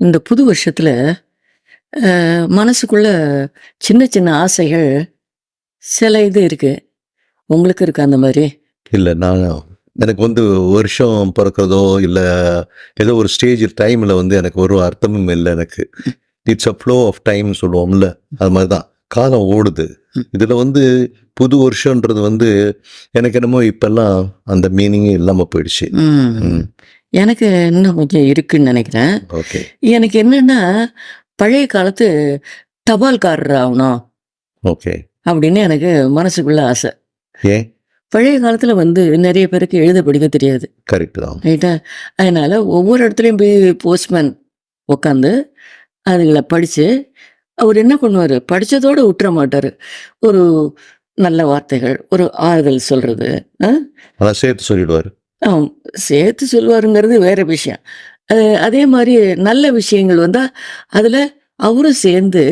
இந்த புது வருஷத்துல மனசுக்குள்ள சின்ன சின்ன ஆசைகள் சில இது இருக்கு. உங்களுக்கு இருக்கு அந்த மாதிரி? இல்லை நான் எனக்கு வந்து வருஷம் பிறக்கிறதோ இல்லை ஏதோ ஒரு ஸ்டேஜ் டைமில் வந்து எனக்கு ஒரு அர்த்தமும் இல்லை எனக்கு. It's a flow of time சொல்லுவோம்ல அது மாதிரி தான் காலம் ஓடுது. இதில் வந்து புது வருஷன்றது வந்து எனக்கு என்னமோ இப்பெல்லாம் அந்த மீனிங்கே இல்லாமல் போயிடுச்சு. எனக்கு இன்னும் கொஞ்சம் இருக்குன்னு நினைக்கிறேன். ஓகே. எனக்கு என்னன்னா பழைய காலத்து தபால்காரர் ஆகணும் ஓகே. அப்படின்னு எனக்கு மனசுக்குள்ள ஆசை. ஏன்? பழைய காலத்துல வந்து நிறைய பேருக்கு எழுத படிக்க தெரியாது. கரெக்டு தான். ரைட்டா அதனால ஒவ்வொரு இடத்துலையும் போய் போஸ்ட்மேன் உட்காந்து அதுகளை படித்து அவர் என்ன பண்ணுவார்? படித்ததோடு விட்டுற மாட்டார் ஒரு நல்ல வார்த்தைகள் ஒரு ஆறுதல் சொல்கிறது அதான் சேர்த்து சொல்லிடுவார். சேர்த்து சொல்லுவாருங்கிறது வேற விஷயம். அதே மாதிரி நல்ல விஷயங்கள் வந்தால் அதில் அவரும் சேர்ந்து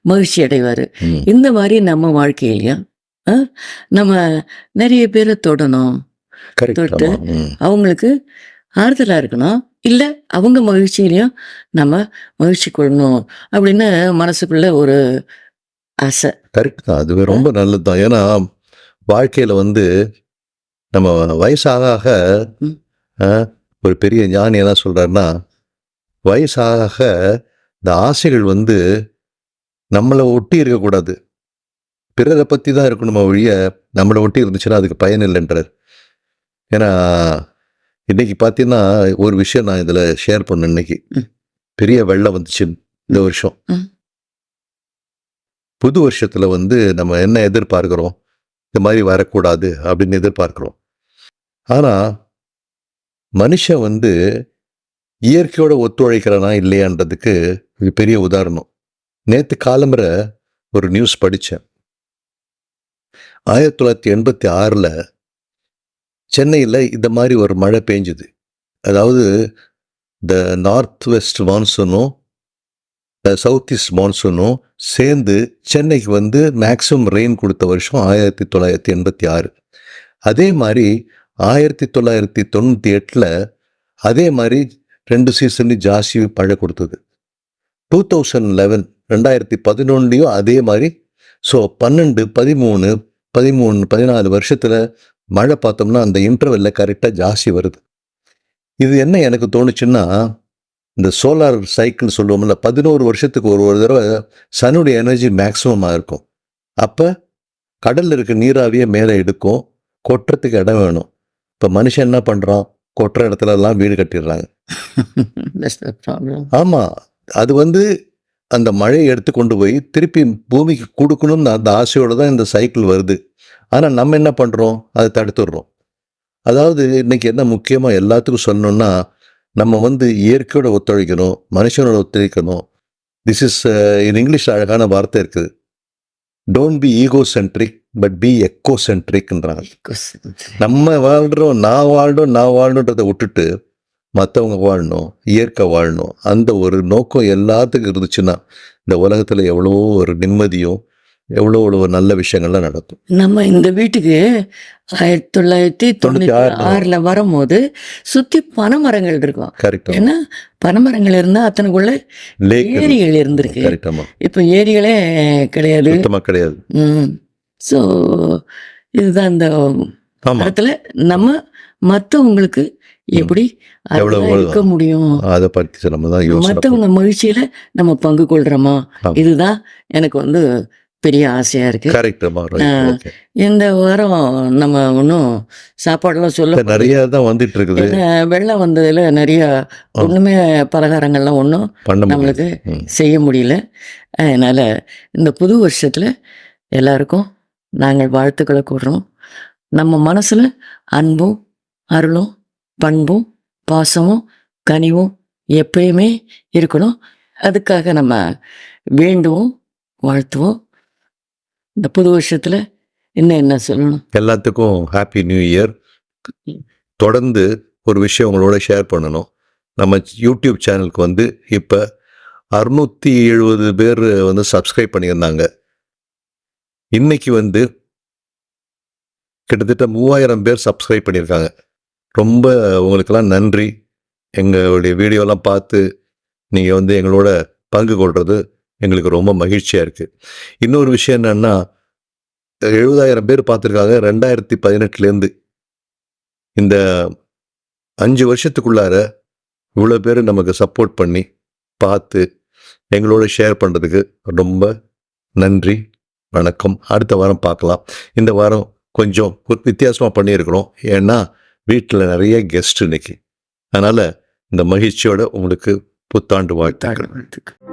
மகிழ்ச்சி அடைவார். இந்த மாதிரி நம்ம வாழ்க்கையிலையும் நம்ம நிறைய பேரை தொடணும். தொட்டு. அவங்களுக்கு ஆறுதலாக இருக்கணும். இல்லை அவங்க மகிழ்ச்சியிலையும் நம்ம மகிழ்ச்சி கொள்ளணும் அப்படின்னு மனசுக்குள்ள ஒரு ஆசை. கரெக்ட் தான். அதுவே ரொம்ப நல்லது தான். ஏன்னா வாழ்க்கையில் வந்து நம்ம வயசாக ஆக ஒரு பெரிய ஞானி என்ன சொல்றாருன்னா வயசாக இந்த ஆசைகள் வந்து நம்மளை ஒட்டி இருக்கக்கூடாது. பிறரை பற்றி தான் இருக்கணுமா ஒழிய நம்மளை ஒட்டி இருந்துச்சுன்னா அதுக்கு பயன் இல்லைன்றார். ஏன்னா இன்னைக்கு பார்த்தீங்கன்னா ஒரு விஷயம் நான் இதில் ஷேர் பண்ணேன் இன்னைக்கு. பெரிய வெள்ளம் வந்துச்சு இந்த வருஷம். புது வருஷத்தில் வந்து நம்ம என்ன எதிர்பார்க்குறோம்? இந்த மாதிரி வரக்கூடாது அப்படின்னு எதிர்பார்க்குறோம். ஆனால் மனுஷன் வந்து இயற்கையோட ஒத்துழைக்கிறானா இல்லையான்றதுக்கு பெரிய உதாரணம். நேற்று காலம்புற ஒரு நியூஸ் படித்தேன் ஆயிரத்தி தொள்ளாயிரத்தி எண்பத்தி ஆறில் சென்னையில் இந்த மாதிரி ஒரு மழை பெஞ்சுது. அதாவது த நார்த் வெஸ்ட் மான்சூனும் சவுத் ஈஸ்ட் மான்சூனும் சேர்ந்து சென்னைக்கு வந்து மேக்ஸிமம் ரெயின் கொடுத்த வருஷம் ஆயிரத்தி தொள்ளாயிரத்தி எண்பத்தி ஆறு. அதே மாதிரி ஆயிரத்தி தொள்ளாயிரத்தி தொண்ணூற்றி எட்டில் அதே மாதிரி ரெண்டு சீசன்லையும் ஜாஸ்தி மழை கொடுத்தது. டூ தௌசண்ட் லெவன் ரெண்டாயிரத்தி பதினொன்றுலையும் அதே மாதிரி. ஸோ பன்னெண்டு பதிமூணு பதிமூணு பதினாலு வருஷத்தில் மழை பார்த்தோம்னா அந்த இன்டர்வெல்ல கரெக்டாக ஜாஸ்தி வருது. இது என்ன எனக்கு தோணுச்சுன்னா இந்த சோலார் சைக்கிள் சொல்லுவோம்ல பதினோரு வருஷத்துக்கு ஒரு ஒரு தடவை சனுடைய எனர்ஜி மேக்ஸிமமாக இருக்கும். அப்போ கடலில் இருக்க நீராவியை மேலே எடுக்கும் கொட்டுறதுக்கு இடம் வேணும். இப்போ மனுஷன் என்ன பண்ணுறான் கொட்டுற இடத்துல எல்லாம் வீடு கட்டிடுறாங்க. ஆமாம் அது வந்து அந்த மழையை எடுத்து கொண்டு போய் திருப்பி பூமிக்கு கொடுக்கணும்னு அந்த ஆசையோடு தான் இந்த சைக்கிள் வருது. ஆனால் நம்ம என்ன பண்ணுறோம் அதை தடுத்துடுறோம். அதாவது இன்னைக்கு என்ன முக்கியமாக எல்லாத்துக்கும் சொல்லணும்னா நம்ம வந்து இயற்கையோட ஒத்துழைக்கணும் மனுஷனோட ஒத்துழைக்கணும். திஸ் இஸ் இன் இங்கிலீஷ் அழகான வார்த்தை இருக்குது. Don't be ego centric but be eco சென்ட்ரிக்ன்றாங்க நம்ம வாழ்கிறோம் நான் வாழ்றோம் நான் வாழணுன்றதை விட்டுட்டு மற்றவங்க வாழணும் இயற்கை வாழணும். அந்த ஒரு நோக்கம் எல்லாத்துக்கும் இருந்துச்சுன்னா இந்த உலகத்தில் எவ்வளோ ஒரு நிம்மதியும் எவ்வளோ எவ்வளோ நல்ல விஷயங்கள்லாம் நடக்கும். நம்ம இந்த வீட்டுக்கு ஆயிரத்தி தொள்ளாயிரத்தி தொண்ணூத்தி தொண்ணூத்தி ஆறுல வரும்போது சுத்தி பனைமரங்கள் இருக்கும் கரெக்டாக ஏன்னா பனைமரங்கள் இருந்தா அத்தனைக்குள்ள ஏரிகள் இருந்திருக்கு. கரெக்டாமா இப்ப ஏரிகளே கிடையாது. கிடையாது. ம். ஸோ இதுதான் இந்த இடத்துல நம்ம மற்றவங்களுக்கு எப்படி இருக்க முடியும்? அதை பற்றி நம்ம தான் மற்றவங்க மகிழ்ச்சியில நம்ம பங்கு கொள்றோமா. இதுதான் எனக்கு வந்து பெரிய ஆசையா இருக்கு. இந்த வாரம் நம்ம ஒன்றும் சாப்பாடெல்லாம் சொல்ல நிறைய தான் வந்துட்டு இருக்குது வெள்ளம் வந்ததுல நிறைய ஒண்ணுமே பலகாரங்கள்லாம் ஒன்றும் நம்மளுக்கு. செய்ய முடியல. அதனால இந்த புது வருஷத்துல எல்லாருக்கும் நாங்கள் வாழ்த்துக்களை கூறுறோம். நம்ம மனசுல அன்பும் அருளும் பண்பும் பாசமும் கனிவும் எப்பயுமே இருக்கணும். அதுக்காக நம்ம வேண்டுவோம் வாழ்த்துவோம். இந்த புது வருஷத்தில் என்ன என்ன சொல்லணும்? எல்லாத்துக்கும் ஹாப்பி நியூ இயர் தொடர்ந்து ஒரு விஷயம் உங்களோட ஷேர் பண்ணணும். நம்ம யூடியூப் சேனலுக்கு வந்து இப்போ அறுநூற்றி எழுபது பேர் வந்து சப்ஸ்கிரைப் பண்ணியிருந்தாங்க. இன்னைக்கு வந்து கிட்டத்தட்ட மூவாயிரம் பேர் சப்ஸ்கிரைப் பண்ணியிருக்காங்க. ரொம்ப உங்களுக்கெல்லாம் நன்றி. எங்களுடைய வீடியோலாம் பார்த்து நீங்கள் வந்து எங்களோட பங்கு கொள்வது எங்களுக்கு ரொம்ப மகிழ்ச்சியாக இருக்குது இன்னொரு விஷயம் என்னென்னா எழுபதாயிரம் பேர் பார்த்துருக்காங்க. ரெண்டாயிரத்தி பதினெட்டுலேருந்து இந்த அஞ்சு வருஷத்துக்குள்ளார இவ்வளோ பேர் நமக்கு சப்போர்ட் பண்ணி பார்த்து எங்களோட ஷேர் பண்ணுறதுக்கு ரொம்ப நன்றி வணக்கம். அடுத்த வாரம் பார்க்கலாம். இந்த வாரம் கொஞ்சம் வித்தியாசமாக பண்ணியிருக்கிறோம். ஏன்னா வீட்டில் நிறைய கெஸ்ட் இன்னைக்கு. அதனால் இந்த மகிழ்ச்சியோட உங்களுக்கு புத்தாண்டு வாழ்த்துக்கள். வாழ்த்துக்கள்.